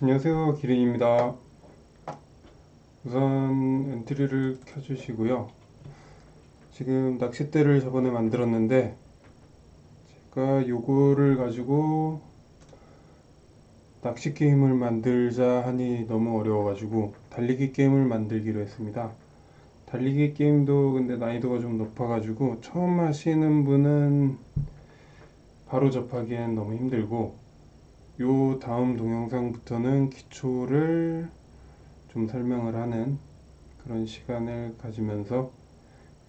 안녕하세요 기린입니다. 우선 엔트리를 켜주시고요. 지금 낚싯대를 저번에 만들었는데 제가 요거를 가지고 낚시 게임을 만들자 하니 너무 어려워 가지고 달리기 게임을 만들기로 했습니다. 달리기 게임도 근데 난이도가 좀 높아 가지고 처음 하시는 분은 바로 접하기엔 너무 힘들고 요 다음 동영상부터는 기초를 좀 설명을 하는 그런 시간을 가지면서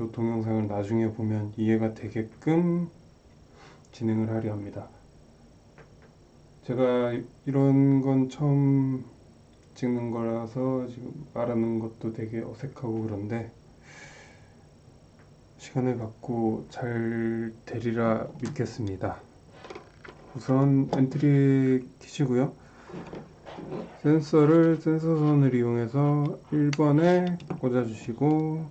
요 동영상을 나중에 보면 이해가 되게끔 진행을 하려 합니다. 제가 이런 건 처음 찍는 거라서 지금 말하는 것도 되게 어색하고 그런데 시간을 갖고 잘 되리라 믿겠습니다. 우선 엔트리 키시고요. 센서를 센서선을 이용해서 1번에 꽂아주시고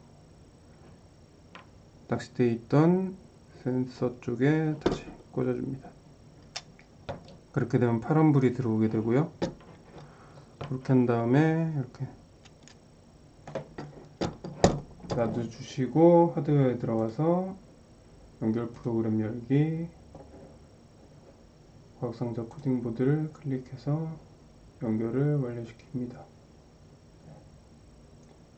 낚싯대에 있던 센서 쪽에 다시 꽂아줍니다. 그렇게 되면 파란불이 들어오게 되고요. 그렇게 한 다음에 이렇게 놔두주시고 하드웨어에 들어가서 연결 프로그램 열기 과학상자 코딩 보드를 클릭해서 연결을 완료시킵니다.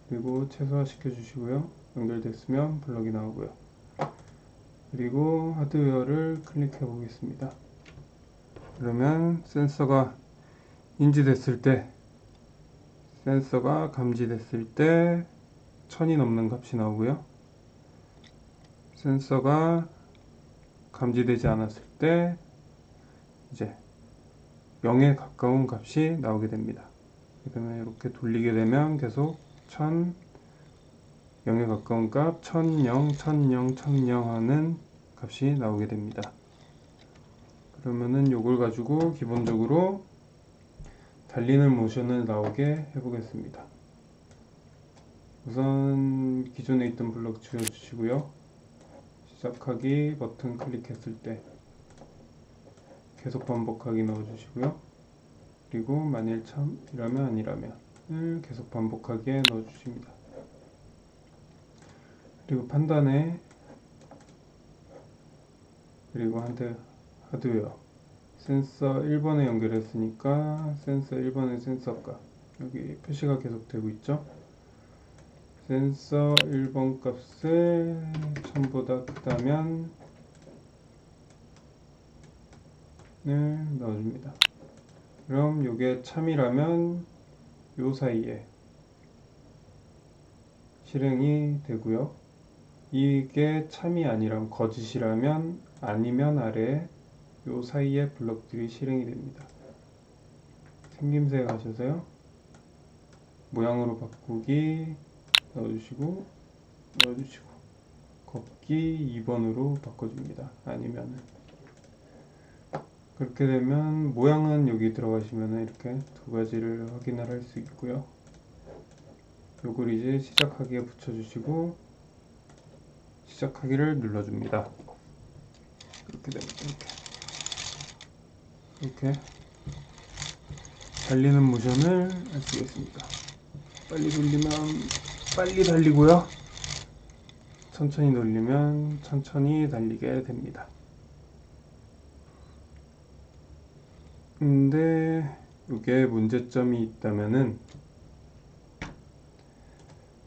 그리고 최소화 시켜 주시고요. 연결됐으면 블럭이 나오고요. 그리고 하드웨어를 클릭해 보겠습니다. 그러면 센서가 인지됐을 때 센서가 감지됐을 때 천이 넘는 값이 나오고요. 센서가 감지되지 않았을 때 이제 0에 가까운 값이 나오게 됩니다. 그러면 이렇게 돌리게 되면 계속 1000 0에 가까운 값 1000, 1000, 1000 하는 값이 나오게 됩니다. 그러면은 요걸 가지고 기본적으로 달리는 모션을 나오게 해보겠습니다. 우선 기존에 있던 블럭 지워주시고요. 시작하기 버튼 클릭했을 때 계속 반복하기 넣어주시고요. 그리고 만일 참 이라면 아니라면 계속 반복하기에 넣어주십니다. 그리고 판단에 그리고 한대 하드웨어 센서 1번에 연결했으니까 센서 1번의 센서값 여기 표시가 계속 되고 있죠 센서 1번 값을 1000보다 크다면 을 넣어줍니다. 그럼 이게 참이라면 요 사이에 실행이 되고요. 이게 참이 아니라면 거짓이라면 아니면 아래에 요 사이에 블럭들이 실행이 됩니다. 생김새 가셔서요. 모양으로 바꾸기 넣어주시고 넣어주시고 걷기 2번으로 바꿔줍니다. 아니면은 그렇게 되면 모양은 여기 들어가시면 이렇게 두 가지를 확인을 할 수 있고요. 요걸 이제 시작하기에 붙여주시고 시작하기를 눌러줍니다. 이렇게 되면 이렇게 이렇게 달리는 모션을 할 수 있습니다. 빨리 돌리면 빨리 달리고요. 천천히 돌리면 천천히 달리게 됩니다. 근데 이게 문제점이 있다면은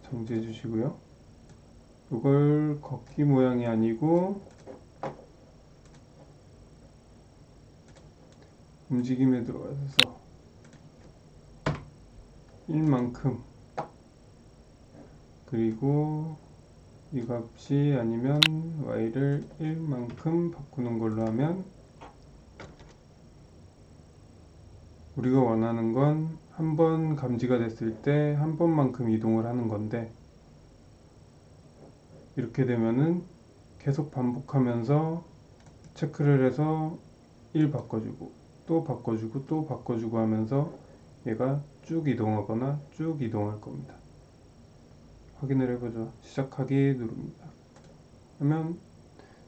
정지해 주시고요. 이걸 걷기 모양이 아니고 움직임에 들어가서 1만큼 그리고 이 값이 아니면 y를 1만큼 바꾸는 걸로 하면 우리가 원하는 건 한 번 감지가 됐을 때 한 번만큼 이동을 하는 건데 이렇게 되면은 계속 반복하면서 체크를 해서 1 바꿔주고 또 바꿔주고 또 바꿔주고 하면서 얘가 쭉 이동하거나 쭉 이동할 겁니다. 확인을 해보죠. 시작하기 누릅니다. 하면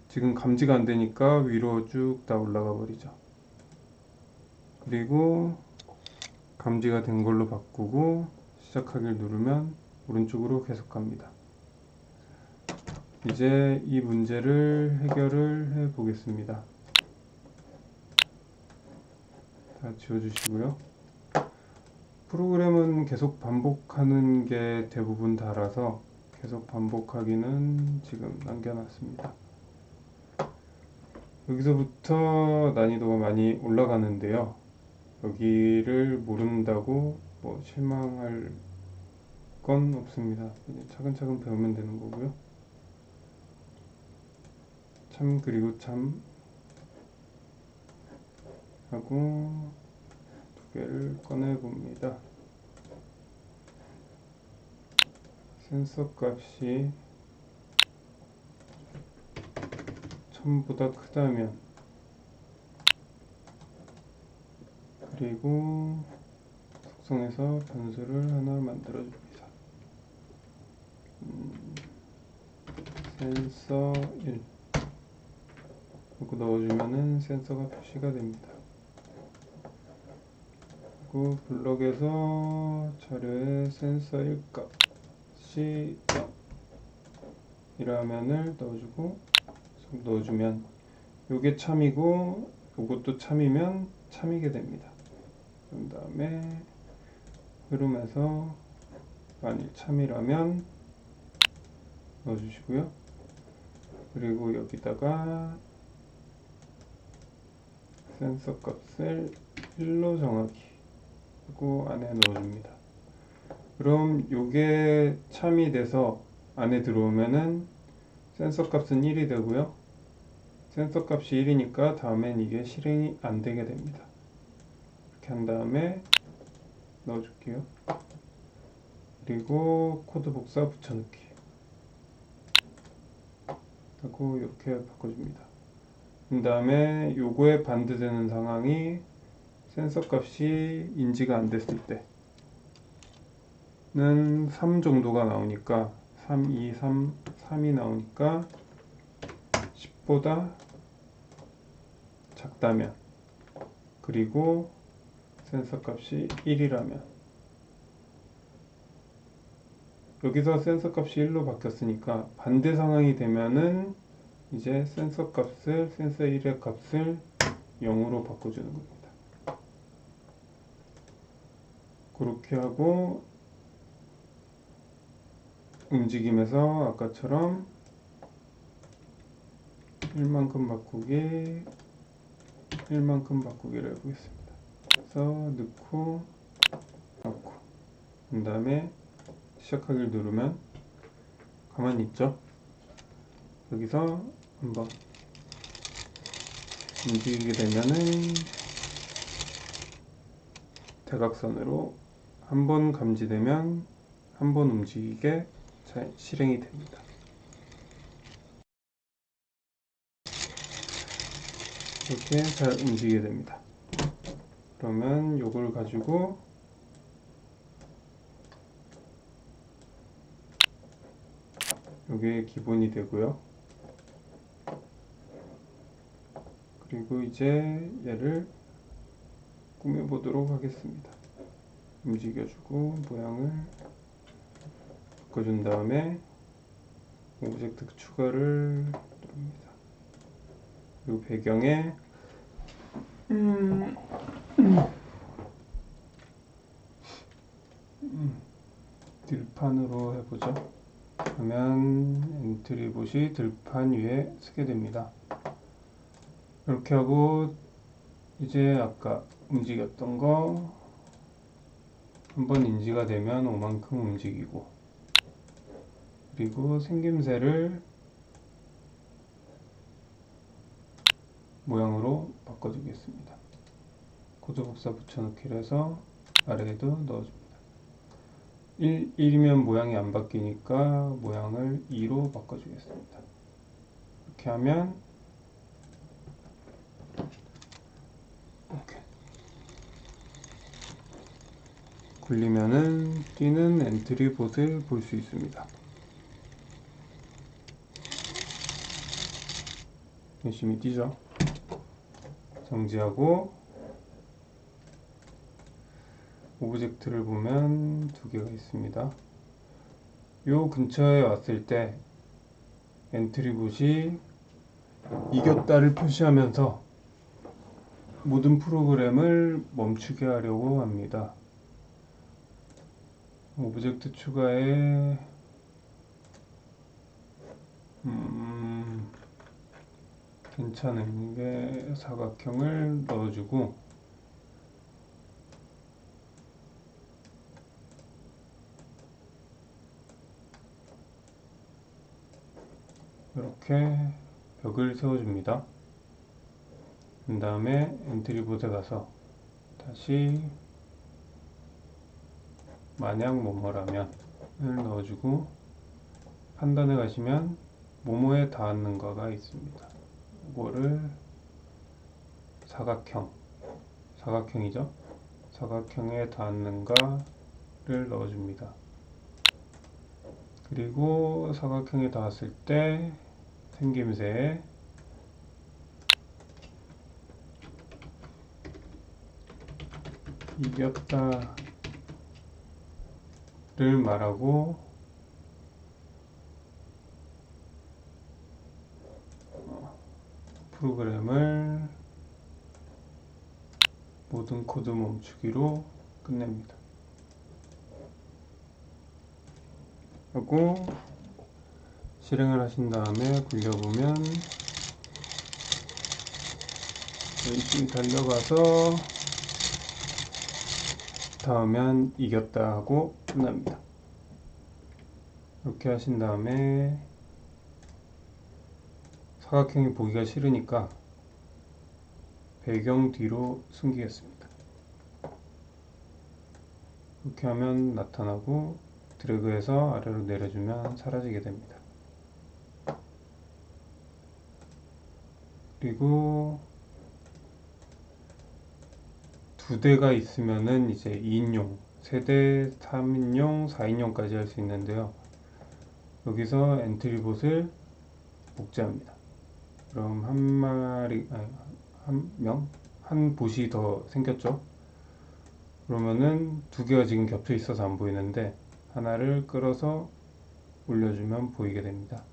지금 감지가 안 되니까 위로 쭉 다 올라가 버리죠. 그리고 감지가 된 걸로 바꾸고 시작하기를 누르면 오른쪽으로 계속 갑니다. 이제 이 문제를 해결을 해 보겠습니다. 다 지워주시고요. 프로그램은 계속 반복하는 게 대부분 다라서 계속 반복하기는 지금 남겨놨습니다. 여기서부터 난이도가 많이 올라가는데요. 여기를 모른다고 뭐 실망할 건 없습니다. 차근차근 배우면 되는 거고요. 참 그리고 참 하고 두 개를 꺼내 봅니다. 센서 값이 1000보다 크다면 그리고 속성에서 변수를 하나 만들어 줍니다. 음, 센서 1 이거 넣어주면은 센서가 표시가 됩니다. 그리고 블럭에서 자료에 센서 1 값이 0 이라면을 넣어주고 넣어주면 요게 참이고 요것도 참이면 참이게 됩니다. 그 다음에 흐름에서 만일 참이라면 넣어주시고요. 그리고 여기다가 센서 값을 1로 정하기 그리고 안에 넣어줍니다. 그럼 요게 참이 돼서 안에 들어오면은 센서 값은 1이 되고요. 센서 값이 1이니까 다음엔 이게 실행이 안 되게 됩니다. 이렇게 한 다음에 넣어줄게요. 그리고 코드 복사 붙여넣기 하고 이렇게 바꿔줍니다. 그 다음에 요거에 반대되는 상황이 센서 값이 인지가 안 됐을 때는 3 정도가 나오니까 3, 2, 3, 3이 나오니까 10보다 작다면 그리고 센서 값이 1이라면 여기서 센서 값이 1로 바뀌었으니까 반대 상황이 되면은 이제 센서 값을 센서 1의 값을 0으로 바꿔주는 겁니다. 그렇게 하고 움직임에서 아까처럼 1만큼 바꾸기 1만큼 바꾸기를 해보겠습니다. 그래서 넣고 넣고 그 다음에 시작하기를 누르면 가만히 있죠. 여기서 한번 움직이게 되면은 대각선으로 한 번 감지되면 한 번 움직이게 잘 실행이 됩니다. 이렇게 잘 움직이게 됩니다. 그러면 이걸 가지고 이게 기본이 되고요. 그리고 이제 얘를 꾸며 보도록 하겠습니다. 움직여주고 모양을 바꿔준 다음에 오브젝트 추가를 누릅니다. 그리고 배경에 음, 음, 들판으로 해보죠. 그러면 엔트리봇이 들판 위에 쓰게 됩니다. 이렇게 하고 이제 아까 움직였던 거 한번 인지가 되면 5만큼 움직이고 그리고 생김새를 모양으로 바꿔주겠습니다. 코드 복사 붙여넣기를 해서 아래에도 넣어줍니다. 1, 1이면 모양이 안 바뀌니까 모양을 2로 바꿔주겠습니다. 이렇게 하면 오케이. 굴리면은 뛰는 엔트리 봇을 볼수 있습니다. 열심히 뛰죠. 정지하고 오브젝트를 보면 두 개가 있습니다. 요 근처에 왔을 때 엔트리봇이 이겼다를 표시하면서 모든 프로그램을 멈추게 하려고 합니다. 오브젝트 추가에 음, 괜찮은 게 사각형을 넣어주고 이렇게 벽을 세워줍니다. 그 다음에 엔트리봇에 가서 다시 만약 뭐뭐라면 을 넣어주고 판단해 가시면 뭐뭐에 닿았는가가 있습니다. 이거를 사각형 사각형이죠. 사각형에 닿았는가를 넣어줍니다. 그리고 사각형에 닿았을 때 생김새 이겼다를 말하고 어, 프로그램을 모든 코드 멈추기로 끝냅니다. 하고 실행을 하신 다음에 굴려보면 열심히 달려가서 닿으면 이겼다 하고 끝납니다. 이렇게 하신 다음에 사각형이 보기가 싫으니까 배경 뒤로 숨기겠습니다. 이렇게 하면 나타나고 드래그해서 아래로 내려주면 사라지게 됩니다. 그리고 두 대가 있으면은 이제 2인용, 세대 3인용, 4인용까지 할 수 있는데요. 여기서 엔트리봇을 복제합니다. 그럼 한 마리, 아니, 한 명? 한 봇이 더 생겼죠? 그러면은 두 개가 지금 겹쳐 있어서 안 보이는데 하나를 끌어서 올려주면 보이게 됩니다.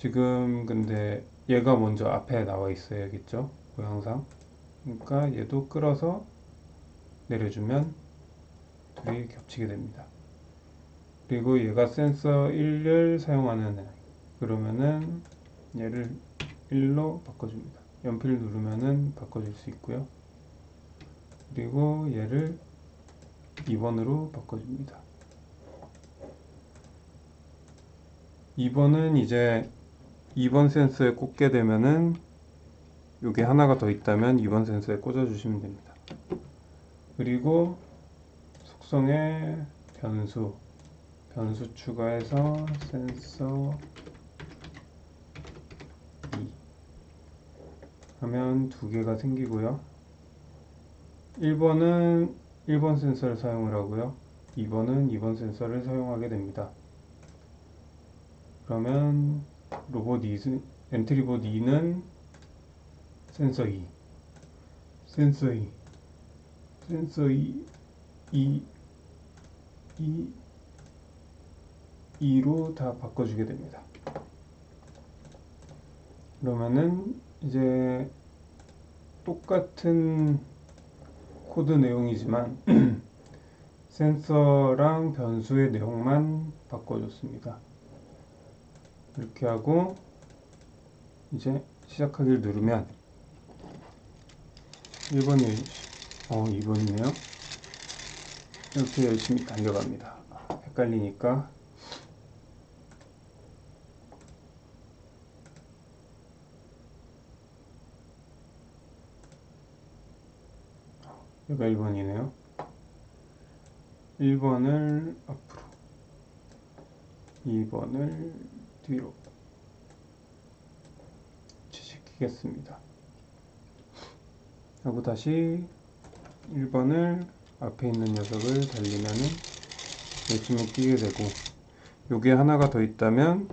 지금 근데 얘가 먼저 앞에 나와 있어야겠죠? 모양상. 그러니까 얘도 끌어서 내려주면 둘이 겹치게 됩니다. 그리고 얘가 센서 1을 사용하는 애. 그러면은 얘를 1로 바꿔줍니다. 연필 누르면은 바꿔줄 수 있고요. 그리고 얘를 2번으로 바꿔줍니다. 2번은 이제 2번 센서에 꽂게 되면은 요게 하나가 더 있다면 2번 센서에 꽂아 주시면 됩니다. 그리고 속성에 변수 변수 추가해서 센서 2 하면 두 개가 생기고요. 1번은 1번 센서를 사용을 하고요. 2번은 2번 센서를 사용하게 됩니다. 그러면 로봇 2, 엔트리봇 2는 센서 2, 센서 2, 센서 2, 2, 2, 2로 다 바꿔주게 됩니다. 그러면은 이제 똑같은 코드 내용이지만 센서랑 변수의 내용만 바꿔줬습니다. 이렇게 하고 이제 시작하기를 누르면 1번이 어 2번이네요. 이렇게 열심히 달려갑니다. 헷갈리니까 여기가 1번이네요. 1번을 앞으로 2번을 뒤로 지시키겠습니다. 하고 다시 1번을 앞에 있는 녀석을 달리면은 열심히 뛰게 되고 요게 하나가 더 있다면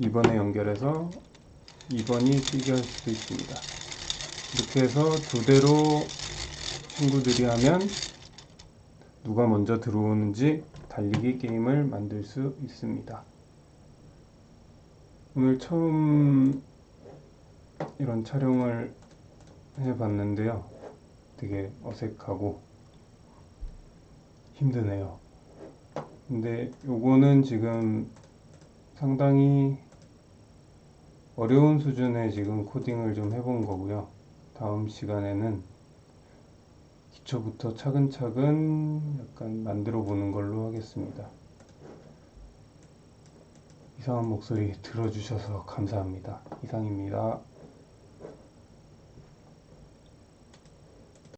2번에 연결해서 2번이 뛰게 할 수도 있습니다. 이렇게 해서 두 대로 친구들이 하면 누가 먼저 들어오는지 달리기 게임을 만들 수 있습니다. 오늘 처음 이런 촬영을 해봤는데요. 되게 어색하고 힘드네요. 근데 요거는 지금 상당히 어려운 수준의 지금 코딩을 좀 해본 거고요. 다음 시간에는 기초부터 차근차근 약간 만들어 보는 걸로 하겠습니다. 이상한 목소리 들어주셔서 감사합니다. 이상입니다.